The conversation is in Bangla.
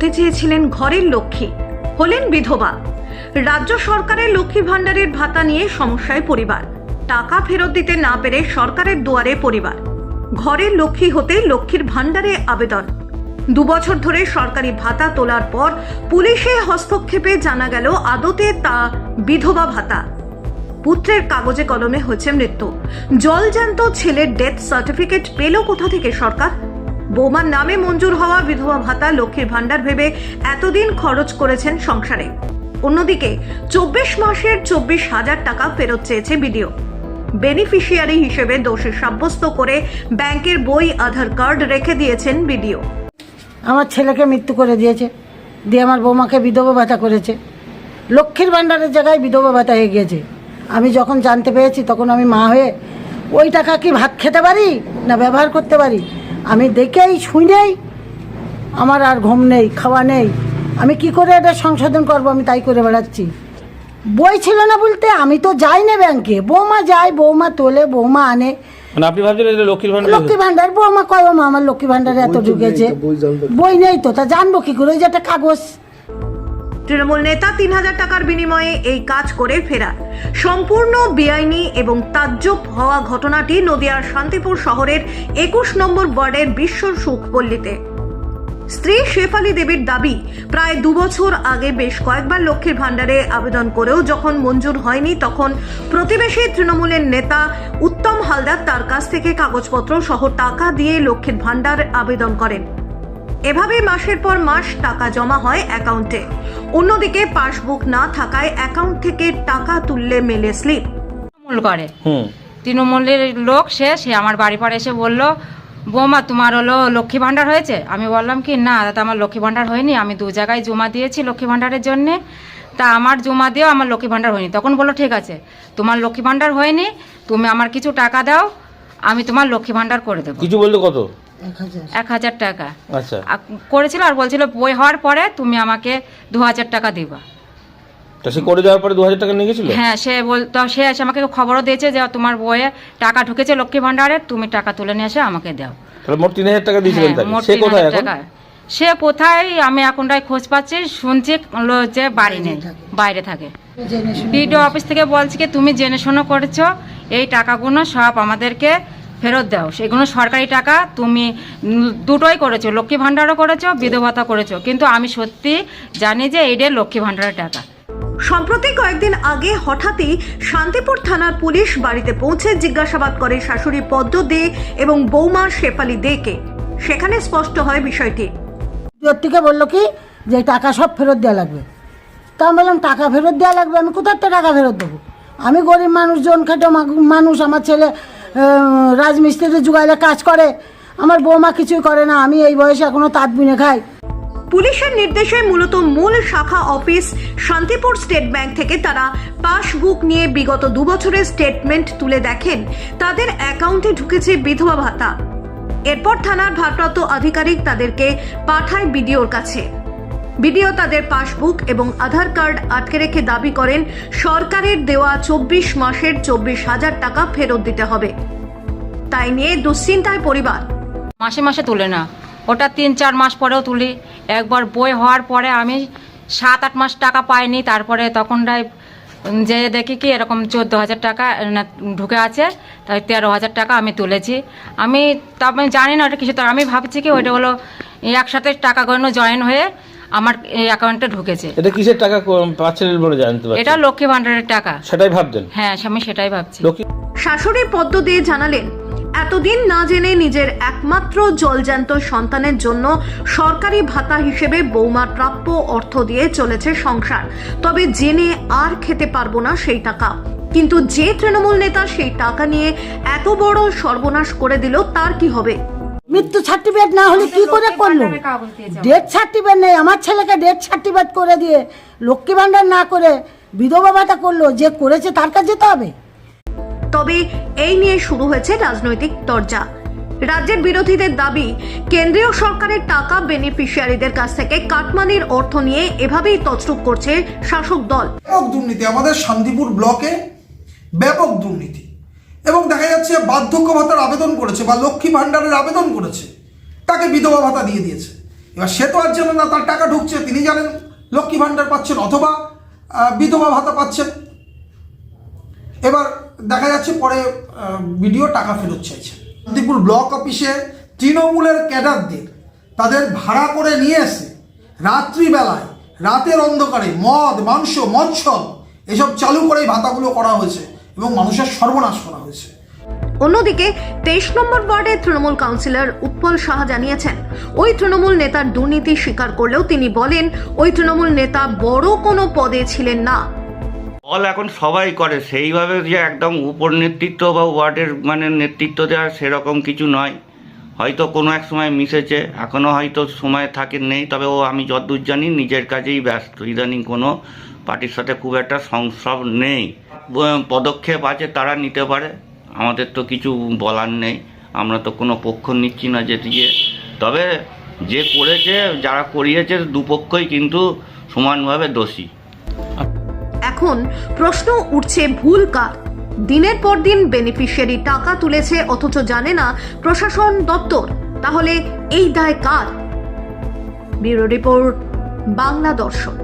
হতে চেয়েছিলেন ঘরের লক্ষ্মী, হলেন বিধবা। রাজ্য সরকারের লক্ষ্মী ভাণ্ডারের ভাতা নিয়ে সমস্যায় পরিবার। টাকা ফেরত দিতে না পেরে সরকারের দুয়ারে পরিবার। ঘরের লক্ষ্মী হতে লক্ষ্মীর ভাণ্ডারে আবেদন। দুবছর ধরে সরকারি ভাতা তোলার পর পুলিশের হস্তক্ষেপে জানা গেল আদতে তা বিধবা ভাতা। পুত্রের কাগজে কলমে হচ্ছে মৃত্যু। জলজান্ত ছেলের ডেথ সার্টিফিকেট পেল কোথা থেকে সরকার? বৌমার নামে মঞ্জুর হওয়া বিধবা ভাতা লক্ষ্মীর ভাণ্ডার ভেবে এতদিন খরচ করেছেন সংসারে। অন্যদিকে, চব্বিশ মাসের চব্বিশ হাজার টাকা ফেরত চেয়েছে বিডিও। বেনিফিশিয়ারি হিসেবে দোষী সাব্যস্ত করে ব্যাংকের বই, আধার কার্ড রেখে দিয়েছেন বিডিও। আমার ছেলেকে মৃত্যু করে দিয়েছে, দিয়ে আমার বৌমাকে বিধবা ভাতা করেছে। লক্ষ্মীর ভাণ্ডারের জায়গায় বিধবা ভাতা হয়ে গিয়েছে। আমি যখন জানতে পেরেছি, তখন আমি মা হয়ে ওই টাকা কি ভাত খেতে পারি না ব্যবহার করতে পারি? আমি দেখেই শুনেই আমার আর ঘুম নেই খাওয়া নেই। আমি কি করে এটা সংশোধন করব? আমি তাই করে বেড়াচ্ছি। বই ছিল না বলতে আমি তো যাই না ব্যাংকে। বৌমা যায় বৌমা তোলে বৌমা আনে। মানে আপনি ভাবছেন এটা লক্ষ্মীর ভান্ডার লক্ষ্মী ভান্ডার বৌমা কয় ও মা আমার লক্ষ্মী ভান্ডারে এত ঢুকেছে বই নেই তো তা জানব কি করে? ওই যে একটা কাগজ। তৃণমূল নেতা তিন হাজার টাকার বিনিময়ে এই কাজ করে ফেরা সম্পূর্ণ বেআইনি এবং তাজ্জব হওয়া ঘটনাটি নদিয়ার শান্তিপুর শহরের একুশ নম্বর ওয়ার্ডের বিশ্ব সুখপল্লীতে। স্ত্রী শেফালি দেবীর দাবি, প্রায় দুবছর আগে বেশ কয়েকবার লক্ষ্মীর ভাণ্ডারে আবেদন করেও যখন মঞ্জুর হয়নি তখন প্রতিবেশী তৃণমূলের নেতা উত্তম হালদার তার কাছ থেকে কাগজপত্র সহ টাকা দিয়ে লক্ষ্মীর ভাণ্ডার আবেদন করেন। এভাবে মাসের পর মাস টাকা জমা হয় অ্যাকাউন্টে। অন্যদিকে পাসবুক না থাকায় অ্যাকাউন্ট থেকে টাকা তুললে মেলে স্লিপ। তৃণমূল করে। তৃণমূলের লোক সে সে আমার বাড়ি পরে এসে বলল বৌমা তোমার হলো লক্ষ্মী ভাণ্ডার হয়েছে? আমি বললাম কি না দাদা আমার লক্ষ্মী ভাণ্ডার হয়নি। আমি দু জায়গায় জমা দিয়েছি লক্ষ্মী ভাণ্ডারের জন্যে। তা আমার জমা দিয়েও আমার লক্ষ্মী ভাণ্ডার হয়নি। তখন বলল ঠিক আছে। তোমার লক্ষ্মী ভাণ্ডার হয়নি। তুমি আমার কিছু টাকা দাও। আমি তোমার লক্ষ্মী ভান্ডার করে দেবো। কিছু বলতে কত? এক হাজার। টাকা। আচ্ছা। করেছিল আর বলছিল বই হওয়ার পরে তুমি আমাকে দু হাজার টাকা দিবা। তা সে করে দেওয়ার পরে দু হাজার টাকা নিয়ে গেছিল? হ্যাঁ সে বল তো সে এসে আমাকে খবরও দিয়েছে যে তোমার বইয়ে টাকা ঢুকেছে লক্ষ্মী ভান্ডারে তুমি টাকা তুলে নিয়ে এসে আমাকে দাও। তাহলে মোট তিন হাজার টাকা দিয়েছিলেন হ্যাঁ, সে কোথায় এখন? টাকা। সে কোথায় আমি এখনটাই খোঁজ পাচ্ছি শুনছি যে বাড়ি নেই বাইরে থাকে। বিডিও অফিস থেকে বলছি কি তুমি জেনে শোনো করেছ এই টাকাগুলো সব আমাদেরকে ফেরত দাও। সেগুলো সরকারি টাকা তুমি দুটোই করেছ লক্ষ্মী ভাণ্ডারও করেছ বিধবতা করেছ। কিন্তু আমি সত্যি জানি যে এইটা লক্ষ্মী ভাণ্ডারের টাকা। সম্প্রতি কয়েকদিন আগে হঠাৎই শান্তিপুর থানার পুলিশ বাড়িতে পৌঁছে জিজ্ঞাসাবাদ করে শাশুড়ি পদ্ম দে এবং বৌমা শেফালি দেকে। সেখানে স্পষ্ট হয় বিষয়টি। থেকে বলল কি যে টাকা সব ফেরত দেওয়া লাগবে। তা আমি বললাম টাকা ফেরত দেওয়া লাগবে? আমি কোথার থেকে টাকা ফেরত দেবো? আমি গরিব মানুষ জন খেটে মানুষ আমার ছেলে আহ, রাজমিস্ত্রিতে যুগাইলে কাজ করে। আমার বৌমা কিছুই করে না আমি এই বয়সে এখনও তাঁত বিনে খাই। পুলিশের নির্দেশে মূলত মূল শাখা অফিস শান্তিপুর স্টেট ব্যাংক থেকে তারা পাসবুক নিয়ে বিগত দু বছরের স্টেটমেন্ট তুলে দেখেন। তাদের অ্যাকাউন্টে ঢুকেছে বিধবা ভাতা। এরপর থানার ভারপ্রাপ্ত আধিকারিক তাদেরকে পাঠায় বিডিওর কাছে। বিডিও তাদের পাসবুক এবং আধার কার্ড আটকে রেখে দাবি করেন, সরকারের দেওয়া চব্বিশ মাসের চব্বিশ হাজার টাকা ফেরত দিতে হবে। তাই নিয়ে দুশ্চিন্তায় পরিবার। মাসে মাসে তুলে না। ওটা তিন চার মাস পরেও তুলি। একবার বই হওয়ার পরে আমি সাত আট মাস টাকা পাইনি, তারপরে তখনটাই যে দেখি কি এরকম চোদ্দ হাজার টাকা ঢুকে আছে তাই তেরো হাজার টাকা আমি তুলেছি। আমি তা আমি জানি না ওটা কিছু তো আমি ভাবছি কি ওইটা হলো একসাথে টাকা গণ্য জয়েন হয়ে আমার এই অ্যাকাউন্টে ঢুকেছে। এটা কিসের টাকা পাচ্ছেন বলে জানতে পারছি? এটা লক্ষ্মী ভান্ডারের টাকা। সেটাই ভাবছেন? হ্যাঁ আমি সেটাই ভাবছি। শাশুড়ি পদ্ম দিয়ে জানালেন এতদিন না জেনে নিজের একমাত্র জলজ্যান্ত সন্তানের জন্য সরকারি ভাতা হিসেবে বৌমার প্রাপ্য অর্থ দিয়ে চলেছে সংসার। তবে জেনে আর খেতে পারব না সেই টাকা। কিন্তু যে তৃণমূল নেতা সেই টাকা নিয়ে এত বড় সর্বনাশ করে দিল তার কি হবে? মৃত্যু সার্টিফিকেট না হলে কি করে করল? ডেথ সার্টিফিকেট নেই আমার ছেলেকে ডেথ সার্টিফিকেট করে দিয়ে লক্ষ্মী ভাণ্ডার না করে বিধবা ভাতা করল যে করেছে তার কাছে যেতে হবে? তবে এই নিয়ে শুরু হয়েছে রাজনৈতিক তরজা। রাজ্যের বিরোধীদের দাবি, কেন্দ্রীয় সরকারের টাকা বেনিফিশিয়ারিদের কাছ থেকে কাটমানির অর্থ নিয়ে এভাবেই তছরূপ করছে শাসক দল। ব্যাপক দুর্নীতি আমাদের শান্তিপুর ব্লকে ব্যাপক দুর্নীতি। এবং দেখা যাচ্ছে বার্ধক্য ভাতার আবেদন করেছে বা লক্ষ্মী ভাণ্ডারের আবেদন করেছে, তাকে বিধবা ভাতা দিয়ে দিয়েছে। এবার সে তো আর জানে না তার টাকা ঢুকছে, তিনি জানেন লক্ষ্মী ভাণ্ডার পাচ্ছেন অথবা বিধবা ভাতা পাচ্ছেন। এবার দেখা যাচ্ছে পরে ভিডিও টাকা ফেরত চাইছে। শান্তিপুর ব্লক অফিসে তৃণমূলের ক্যাডারদের তাদের ভাড়া করে নিয়ে এসে রাত্রিবেলায়, রাতের অন্ধকারে মদ, মাংস মৎস্যল এসব চালু করে ভাতাগুলো করা হয়েছে এবং মানুষের সর্বনাশ করা হয়েছে। অন্যদিকে, তেইশ নম্বর ওয়ার্ডের তৃণমূল কাউন্সিলর উৎপল সাহা জানিয়েছেন, ওই তৃণমূল নেতার দুর্নীতি স্বীকার করলেও তিনি বলেন, ওই তৃণমূল নেতা বড় কোনো পদে ছিলেন না। বল এখন সবাই করে, সেইভাবে যে একদম উপর নেতৃত্ব বা ওয়ার্ডের মানে নেতৃত্ব দেওয়া সেরকম কিছু নয়। হয়তো কোনো এক সময় মিশেছে এখনও হয়তো সময় থাকে নেই, তবে ও আমি যতদূর জানি নিজের কাজেই ব্যস্ত। ইদানিং কোনো পার্টির সাথে খুব একটা সংস্রব নেই। পদক্ষেপ আছে, তারা নিতে পারে, আমাদের তো কিছু বলার নেই। আমরা তো কোনো পক্ষ নিচ্ছি না যে দিয়ে। তবে যে করেছে, যারা করিয়েছে, দুপক্ষই কিন্তু সমানভাবে দোষী। এখন প্রশ্ন উঠছে ভুল কার। দিনের পর দিন বেনিফিশিয়ারি টাকা তুলেছে, অথচ জানে না প্রশাসন দপ্তর। তাহলে এই দায় কার? ব্যুরো রিপোর্ট, বাংলা দর্শন।